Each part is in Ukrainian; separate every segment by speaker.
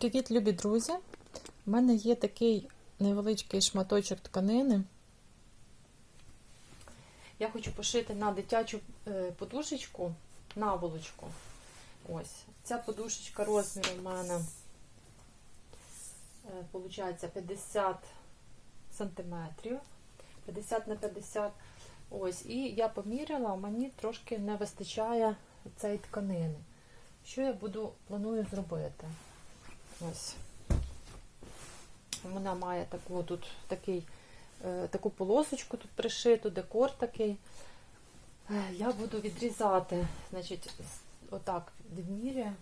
Speaker 1: Привіт, любі друзі! У мене є такий невеличкий шматочок тканини. Я хочу пошити на дитячу е, подушечку наволочку. Ось. Ця подушечка розміру в мене виходить 50 сантиметрів. 50 на 50. Ось. І я поміряла, мені трошки не вистачає цієї тканини. Що я буду планую зробити? Ось. Вона має таку тут такий, е, таку полосочку тут пришиту, декор такий. Е, Я буду відрізати, значить, отак відміряю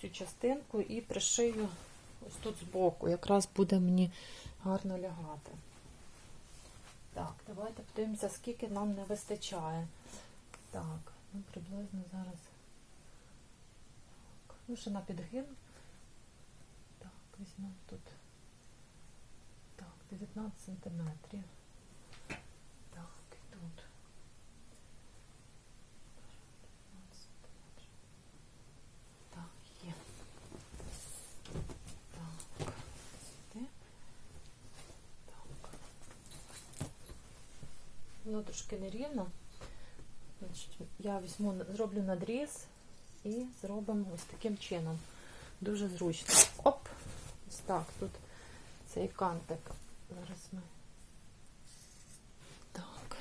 Speaker 1: цю частинку і пришию ось тут збоку. Якраз буде мені гарно лягати. Так, давайте подивимося, скільки нам не вистачає. Так, ну приблизно зараз. Ну, ще на підгин. Візьмемо тут. Так, 19 сантиметрів. Так, і тут. Так, є. Так, сюди. Так. Воно трошки нерівно. Я візьму, зроблю надріз і зробимо ось таким чином. Дуже зручно. Ось так, тут цей кантик. Зараз ми. Так.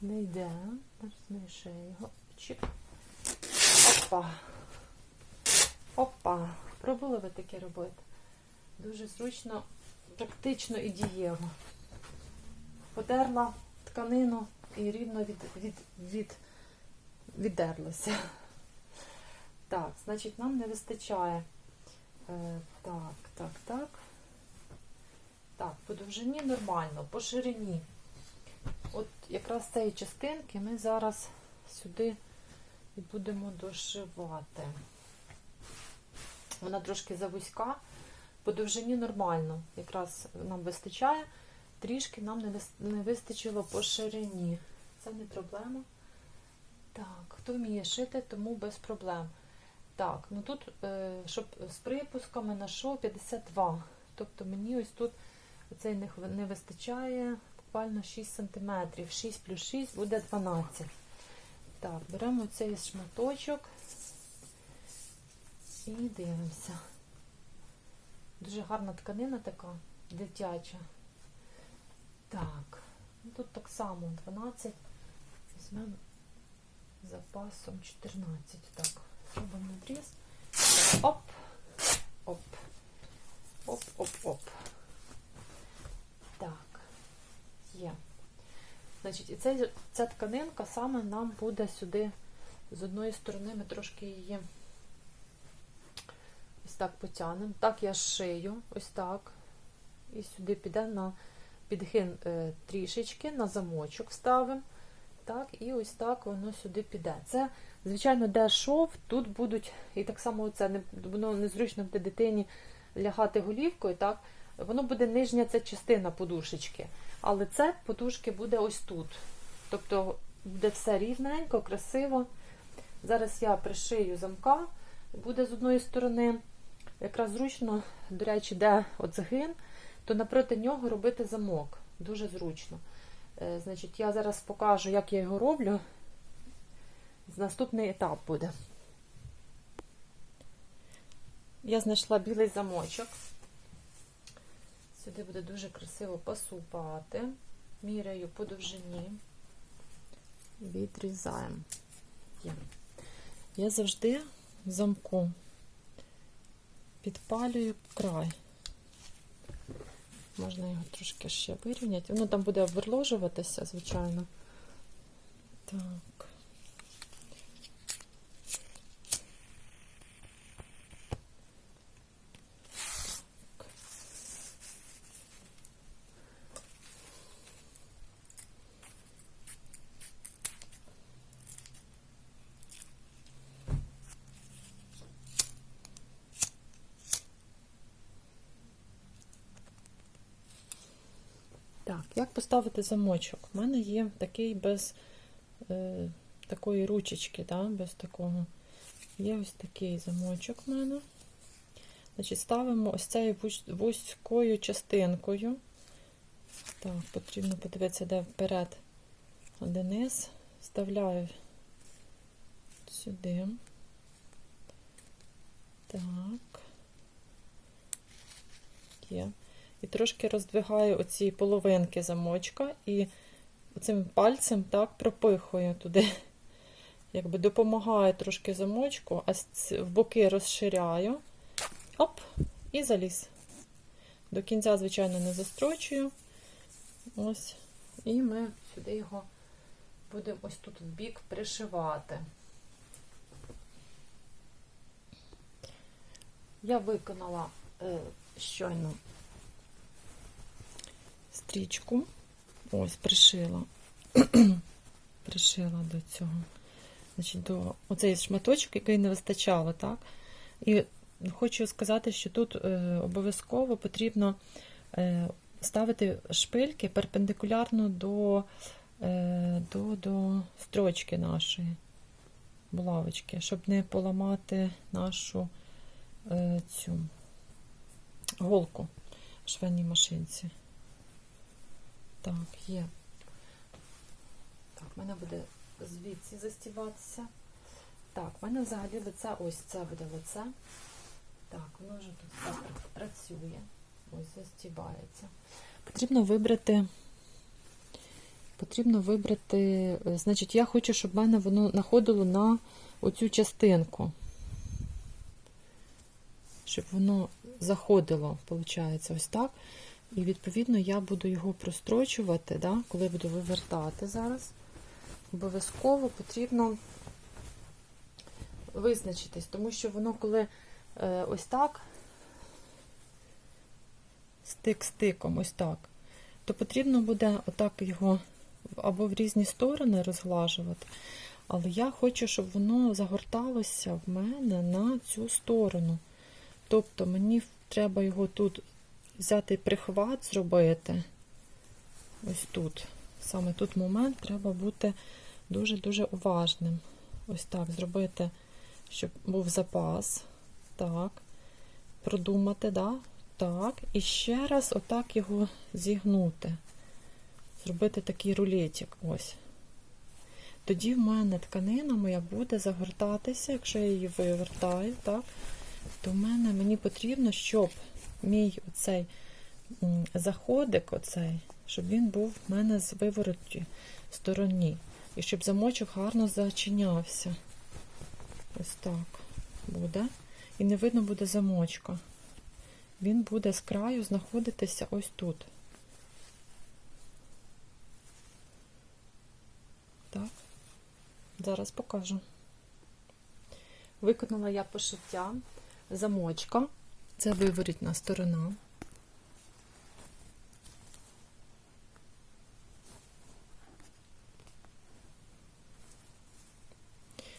Speaker 1: Не йде. Зараз ми ще його. Чіп. Опа. Опа. Пробували ви таке робити? Дуже зручно, практично і дієво. Подерла тканину і рівно від, від, від, віддерлася. Так, значить, нам не вистачає. Е, так, так, так. Так, по довжині нормально, по ширині. От якраз цієї частинки ми зараз сюди і будемо дошивати. Вона трошки завузька, по довжині нормально. Якраз нам вистачає. Трішки нам не вистачило по ширині. Це не проблема. Так, хто вміє шити, тому без проблем. Так, ну тут, е, щоб з припусками на шов 52. Тобто мені ось тут оцей не вистачає буквально 6 см. 6 плюс 6 буде 12. Так, беремо цей шматочок і дивимося. Дуже гарна тканина така, дитяча. Так, ну тут так само 12. Візьмемо запасом 14. Так, зробимо надріз. Оп, оп, оп, оп, оп. Так, є. Значить, і ця, ця тканинка саме нам буде сюди, з одної сторони ми трошки її ось так потягнемо. Так я шию, ось так. І сюди піде на підгин е, трішечки, на замочок ставимо. Так, і ось так воно сюди піде. Це, звичайно, де шов, тут будуть, і так само це не, воно незручно буде дитині лягати голівкою, так, воно буде нижня ця частина подушечки. Але це подушки буде ось тут. Тобто буде все рівненько, красиво. Зараз я пришию замка, буде з одної сторони. Якраз зручно, до речі, де от згин, то напроти нього робити замок. Дуже зручно. Е, Значить, я зараз покажу, як я його роблю. Наступний етап буде. Я знайшла білий замочок. Сюди буде дуже красиво посупати. Міряю по довжині. Відрізаємо. Я завжди в замку підпалюю край. Можна його трошки ще вирівняти. Воно там буде обверложуватися, звичайно. Так. Так, як поставити замочок? У мене є такий без е, такої ручечки, да? без такого Є ось такий замочок в мене. Значить, ставимо ось цією вузькою частинкою. Так, потрібно подивитися, де вперед, а де низ. Вставляю сюди. Так. Є. І трошки роздвигаю оці половинки замочка і цим пальцем так пропихую туди. Якби допомагаю трошки замочку, а в боки розширяю. Оп, і заліз. До кінця, звичайно, не застрочую. Ось. І ми сюди його будемо ось тут в бік пришивати. Я виконала е, щойно стрічку. Ось, пришила. пришила до цього. Значить, до оцей шматочок, який не вистачало, так? І хочу сказати, що тут е, обов'язково потрібно е, ставити шпильки перпендикулярно до, е, до, до строчки нашої булавочки, щоб не поламати нашу е, цю голку в швейній машинці. Так, є. Так, в мене буде звідси застібатися. Так, в мене взагалі лице, ось це буде лице. Так, воно вже тут працює. Ось застібається. Потрібно вибрати. Потрібно вибрати, е, значить, я хочу, щоб в мене воно находило на оцю частинку. Щоб воно заходило, виходить, ось так. І відповідно я буду його прострочувати, да, коли буду вивертати зараз. Обов'язково потрібно визначитись, тому що воно, коли е, ось так, стик стиком, ось так, то потрібно буде отак його або в різні сторони розглажувати. Але я хочу, щоб воно загорталося в мене на цю сторону. Тобто мені треба його тут взяти прихват зробити. Ось тут. Саме тут момент треба бути дуже-дуже уважним. Ось так зробити, щоб був запас. Так. Продумати, да? так. І ще раз отак його зігнути. Зробити такий рулетик. Ось. Тоді в мене тканина моя буде загортатися, якщо я її вивертаю, так, то в мене мені потрібно, щоб мій оцей заходик, оцей, щоб він був в мене з вивороті стороні. І щоб замочок гарно зачинявся. Ось так буде. І не видно буде замочка. Він буде з краю знаходитися ось тут. Так. Зараз покажу. Виконала я пошиття замочка. Це виворітна сторона.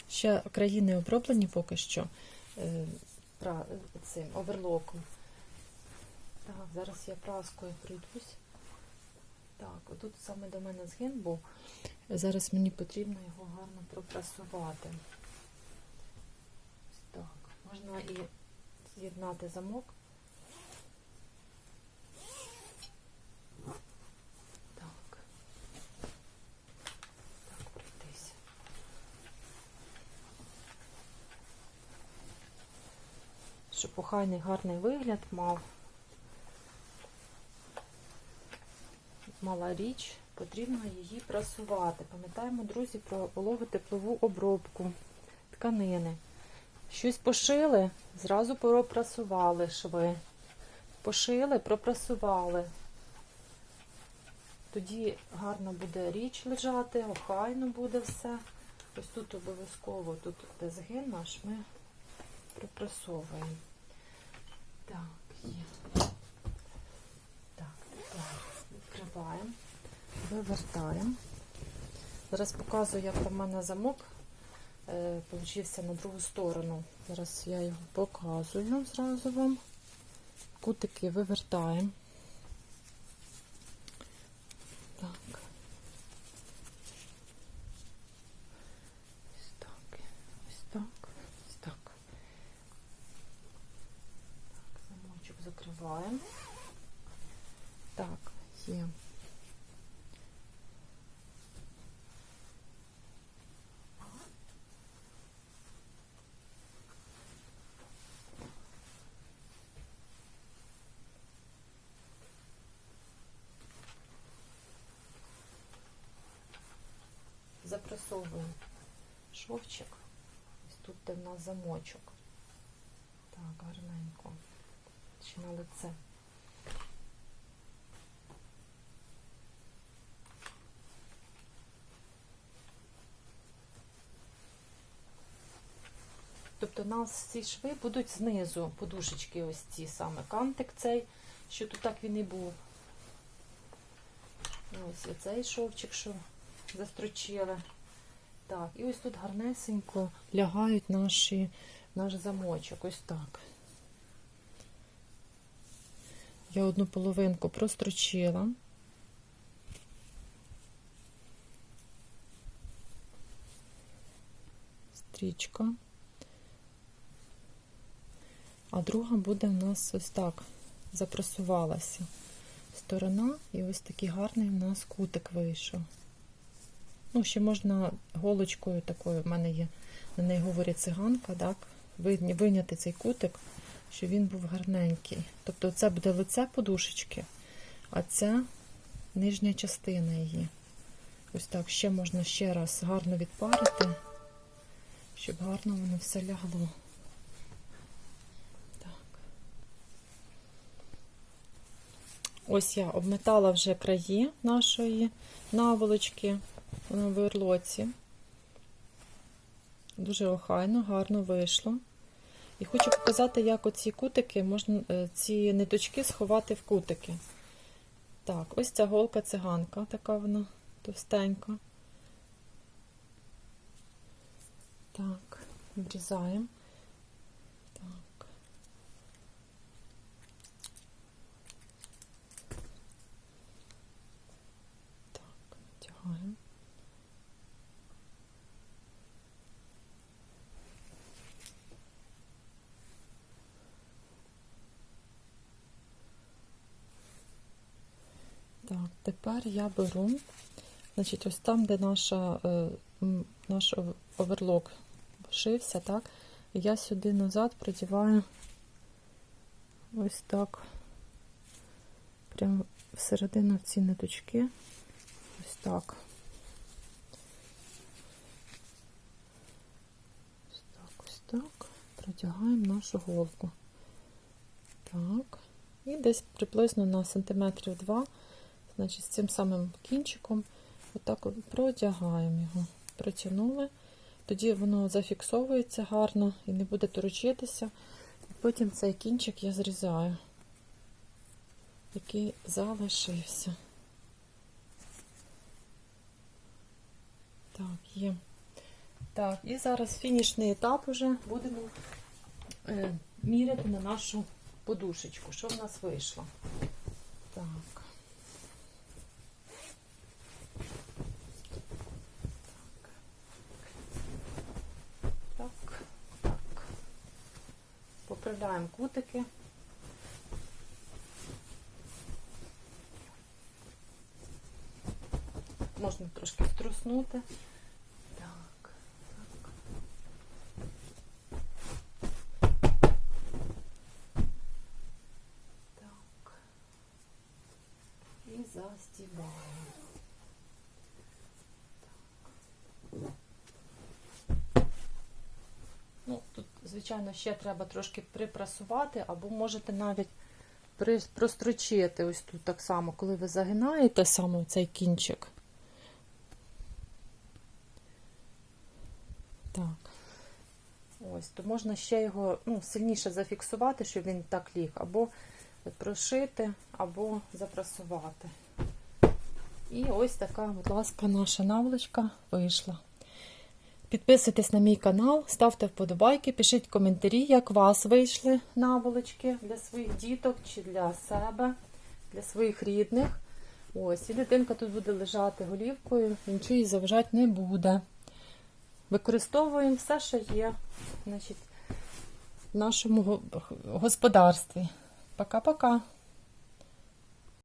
Speaker 1: Ще краї не оброблені поки що е, цим оверлоком. Так, зараз я праскою пройдусь. Так, отут саме до мене згин був. Зараз мені потрібно його гарно пропрасувати. Так. Можна і з'єднати замок. Так. Так, пройтися. Щоб охайний гарний вигляд мав. Мала річ, потрібно її прасувати. Пам'ятаємо, друзі, про волого-теплову обробку тканини. Щось пошили, зразу пропрасували шви. Пошили, пропрасували. Тоді гарно буде річ лежати, охайно буде все. Ось тут обов'язково, тут де згин наш, ми пропрасовуємо. Так, є. Так, відкриваємо, вивертаємо. Зараз показую, як у мене замок получився на другу сторону. Зараз я його показую зразу вам. Кутики вивертаємо. Так. Ось так, ось так, ось так. Закриваємо. Так, є. Запресовуємо шовчик. Ось тут де в нас замочок. Так, гарненько. Ще на лице. Тобто у нас ці шви будуть знизу, подушечки ось ці саме кантик цей, що тут так він і був. Ось оцей шовчик, що застрочили. Так, і ось тут гарнесенько лягають наші, наш замочок. Ось так. Я одну половинку прострочила. Стрічка. А друга буде в нас ось так запресувалася сторона, і ось такий гарний в нас кутик вийшов. Ну, ще можна голочкою такою, в мене є, на неї говорять циганка, так, виняти цей кутик, щоб він був гарненький. Тобто це буде лице подушечки, а ця нижня частина її. Ось так, ще можна ще раз гарно відпарити, щоб гарно воно все лягло. Так. Ось я обметала вже краї нашої наволочки на верлоці. Дуже охайно, гарно вийшло. І хочу показати, як оці кутики можна, е, ці ниточки сховати в кутики. Так, ось ця голка циганка, така вона товстенька. Так, врізаємо. Так. Так, натягаємо. Тепер я беру, значить, ось там, де наша, е, наш оверлок шився, так, я сюди назад продіваю ось так, прямо всередину в ці ниточки, ось так. Ось так, ось так, продягаємо нашу голку. Так, і десь приблизно на сантиметрів два Значить, з цим самим кінчиком отак от продягаємо його. Протягнули. Тоді воно зафіксовується гарно і не буде торочитися. Потім цей кінчик я зрізаю, який залишився. Так, є. Так, і зараз фінішний етап уже будемо е, міряти на нашу подушечку. Що в нас вийшло? Так, так. Поправляємо кутики. Можна трошки струснути. Так, так. Так. І застібаємо. Ну, тут, звичайно, ще треба трошки припрасувати, або можете навіть прострочити ось тут так само, коли ви загинаєте саме цей кінчик. Так. Ось, то можна ще його ну, сильніше зафіксувати, щоб він так ліг, або прошити, або запрасувати. І ось така, будь ласка, наша наволочка вийшла. Підписуйтесь на мій канал, ставте вподобайки, пишіть коментарі, як вас вийшли наволочки для своїх діток чи для себе, для своїх рідних. Ось, і дитинка тут буде лежати голівкою, нічого їй заважати не буде. Використовуємо все, що є значить, в нашому господарстві. Пока-пока.